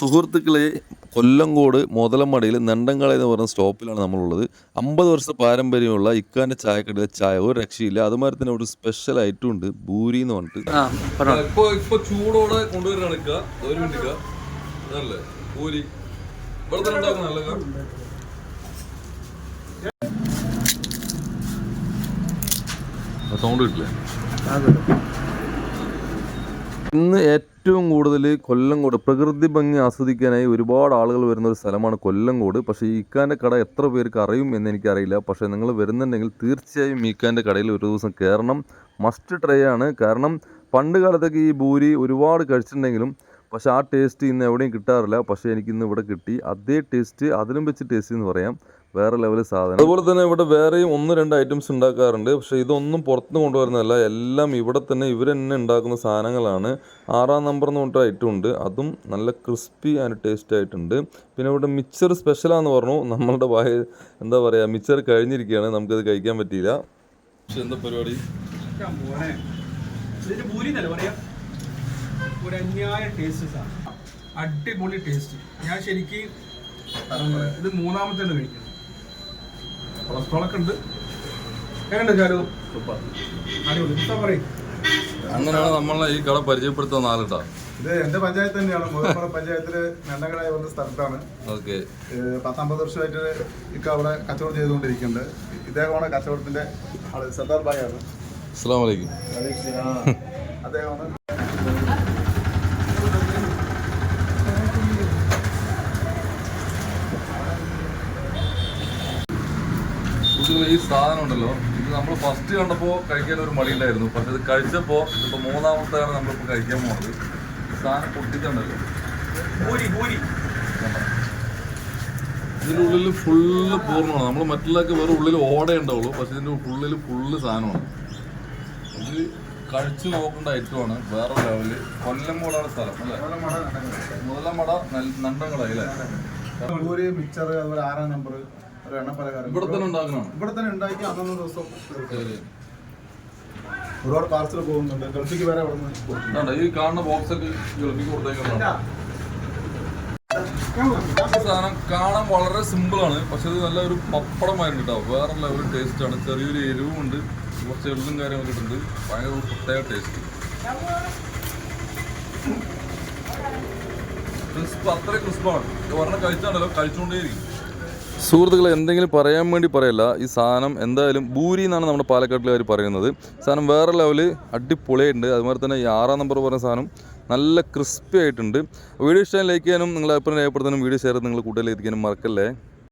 സുഹൃത്തുക്കളെ കൊല്ലങ്കോട് മുതലമടയിൽ നെണ്ടങ്കള എന്ന് പറയുന്ന സ്റ്റോപ്പിലാണ് നമ്മളുള്ളത്. അമ്പത് വർഷ പാരമ്പര്യമുള്ള ഇക്കാന്റെ ചായക്കടയിലെ ചായ ഒരു രക്ഷയില്ല. അതുമാതിരി തന്നെ ഒരു സ്പെഷ്യൽ ഐറ്റം ഉണ്ട് ഭൂരി എന്ന് പറഞ്ഞിട്ട്. ഇപ്പൊ ഇപ്പൊ ചൂടോടെ കൊണ്ടുവരാണ് സൗണ്ട് ഒരു മിനിറ്റ് ഇക്ക. ഇതല്ലേ പൂരി ഇവിടെ തന്നെ ഉണ്ടാക്കുന്നതല്ലേ ഇക്ക? സൗണ്ട് കിട്ടില്ലേ ഇന്ന് ഏറ്റവും കൂടുതൽ കൊല്ലംകോട് പ്രകൃതി ഭംഗി ആസ്വദിക്കാനായി ഒരുപാട് ആളുകൾ വരുന്ന ഒരു സ്ഥലമാണ് കൊല്ലംകോട്. പക്ഷേ ഈക്കാന്റെ കട എത്ര പേർക്ക് അറിയും എന്ന് എനിക്കറിയില്ല. പക്ഷേ നിങ്ങൾ വരുന്നുണ്ടെങ്കിൽ തീർച്ചയായും ഈക്കാന്റെ കടയിൽ ഒരു ദിവസം കയറണം. മസ്റ്റ് ട്രൈ ആണ്. കാരണം പണ്ട് കാലത്തൊക്കെ ഈ ഭൂരി ഒരുപാട് കഴിച്ചിട്ടുണ്ടെങ്കിലും പക്ഷേ ആ ടേസ്റ്റ് ഇന്ന് എവിടെയും കിട്ടാറില്ല. പക്ഷേ എനിക്കിന്ന് ഇവിടെ കിട്ടി. അതേ ടേസ്റ്റ് അതിലും വെച്ച് ടേസ്റ്റ് എന്ന് പറയാം. വേറെ ലെവൽ സാധനം. അതുപോലെ തന്നെ ഇവിടെ വേറെയും ഒന്ന് രണ്ട് ഐറ്റംസ് ഉണ്ടാക്കാറുണ്ട്. പക്ഷെ ഇതൊന്നും പുറത്തുനിന്ന് കൊണ്ടുവരുന്നതല്ല. എല്ലാം ഇവിടെ തന്നെ ഇവർ തന്നെ ഉണ്ടാക്കുന്ന സാധനങ്ങളാണ്. ആറാം നമ്പർ എന്ന് പറഞ്ഞിട്ട് ഐറ്റം ഉണ്ട്. അതും നല്ല ക്രിസ്പി ആൻഡ് ടേസ്റ്റ് ആയിട്ടുണ്ട്. പിന്നെ ഇവിടെ മിച്ചർ സ്പെഷ്യലാന്ന് പറഞ്ഞു. നമ്മളുടെ വായ എന്താ പറയുക മിച്ചർ കഴിഞ്ഞിരിക്കുകയാണ്. നമുക്കത് കഴിക്കാൻ പറ്റിയില്ല. പക്ഷെ എന്താ പരിപാടി? ഒരു അന്യായ ടേസ്റ്റ് അടിപൊളി ടേസ്റ്റ് ഞാൻ ശരിക്കും ഇത് മൂന്നാമത്തെ കഴിക്കുന്നത് കൊളസ്ട്രോൾ ഒക്കെ ഉണ്ട് ചാരു അടിപൊളി. പറയും. അങ്ങനെയാണ് നമ്മളെ ഈ കട പരിചയപ്പെടുത്തുന്ന ആളിട്ടാ. ഇത് എന്റെ പഞ്ചായത്ത് തന്നെയാണ്. മുതൽപ്പുറ പഞ്ചായത്തിൽ നെണ്ടകട വന്ന സ്ഥലത്താണ്. ഓക്കെ. പത്തൊമ്പത് പത്തമ്പത് വർഷമായിട്ട് ഇക്ക അവിടെ കച്ചവടം ചെയ്തുകൊണ്ടിരിക്കുന്നുണ്ട്. ഇദ്ദേഹമാണ് കച്ചവടത്തിന്റെ ആൾ. സർദാർ ഭായ് ആണ്. അസ്സാം വലൈക്കും അദ്ദേഹമാണ് സുഹൃത്തുക്കളെ ഈ സാധനം ഉണ്ടല്ലോ ഇത് നമ്മൾ ഫസ്റ്റ് കണ്ടപ്പോൾ കഴിക്കാൻ ഒരു മടിയില്ലായിരുന്നു. പക്ഷെ ഇത് കഴിച്ചപ്പോൾ ഇപ്പോൾ മൂന്നാമത്തെയാണ് നമ്മളിപ്പോൾ കഴിക്കാൻ പോകുന്നത് ഈ സാധനം പൊട്ടിച്ചുണ്ടല്ലോ? ഇതിന്റെ ഉള്ളിൽ ഫുള്ള് പൂർണമാണ്. നമ്മൾ മറ്റുള്ളതൊക്കെ വേറെ ഉള്ളിൽ ഓടേ ഉണ്ടാവുള്ളൂ. പക്ഷെ ഇതിന്റെ ഉള്ളിൽ ഫുള്ള് സാധനമാണ്. ഇത് കഴിച്ചു നോക്കേണ്ട ഐറ്റമാണ്. വേറെ ലെവലിൽ കൊല്ലംകോടാണ് സ്ഥലം അല്ലേ? മുതലമട നണ്ടങ്ങളായി അല്ലേ? മിക്സർ അതുപോലെ ആറാം നമ്പർ ഇവിടെ തന്നെ ഉണ്ടാക്കുന്നതാണ് ഇവിടെ തന്നെ ഉണ്ടാക്കി അന്നൊന്നും ദിവസം. ഒരുപാട് പാർസൽ പോകുന്നുണ്ട്. ഗൾഫിക്ക് വരെ അവിടെ നിന്ന്. ഈ കാണുന്ന ബോക്സ് ഒക്കെ ഗൾഫിക്ക് കൊടുത്തേക്കുന്നതാണ് ഈ സാധനം കാണാൻ വളരെ സിമ്പിളാണ് പക്ഷെ ഇത് നല്ല ഒരു പപ്പടമായിരുന്നു കേട്ടോ. വേറെ ലെവൽ ടേസ്റ്റ് ആണ്. ചെറിയൊരു എരിവും ഉണ്ട് കുറച്ച് എള്ളും കാര്യങ്ങളൊക്കെ ഇട്ടുണ്ട് ഭയങ്കര ഒരു പ്രത്യേക ടേസ്റ്റ് ക്രിസ്പ് അത്ര ക്രിസ്പാണ് ഒരെണ്ണം കഴിച്ചാണല്ലോ കഴിച്ചുകൊണ്ടേയിരിക്കും. സുഹൃത്തുക്കളെ എന്തെങ്കിലും പറയാൻ വേണ്ടി പറയല്ല. ഈ സാധനം എന്തായാലും ഭൂരി എന്നാണ് നമ്മുടെ പാലക്കാട്ടിലുകാർ പറയുന്നത്. സാധനം വേറെ ലെവൽ അടിപൊളിയായിട്ടുണ്ട്. അതുമാതിരി തന്നെ ഈ ആറാം നമ്പർ പറഞ്ഞ സാധനം നല്ല ക്രിസ്പി ആയിട്ടുണ്ട്. വീഡിയോ ഇഷ്ടം ലൈക്ക് ചെയ്യാനും നിങ്ങളെ അഭിപ്രായം രേഖപ്പെടുത്താനും വീഡിയോ ഷെയർ നിങ്ങൾ കൂടുതൽ എത്തിക്കാനും മറക്കല്ലേ.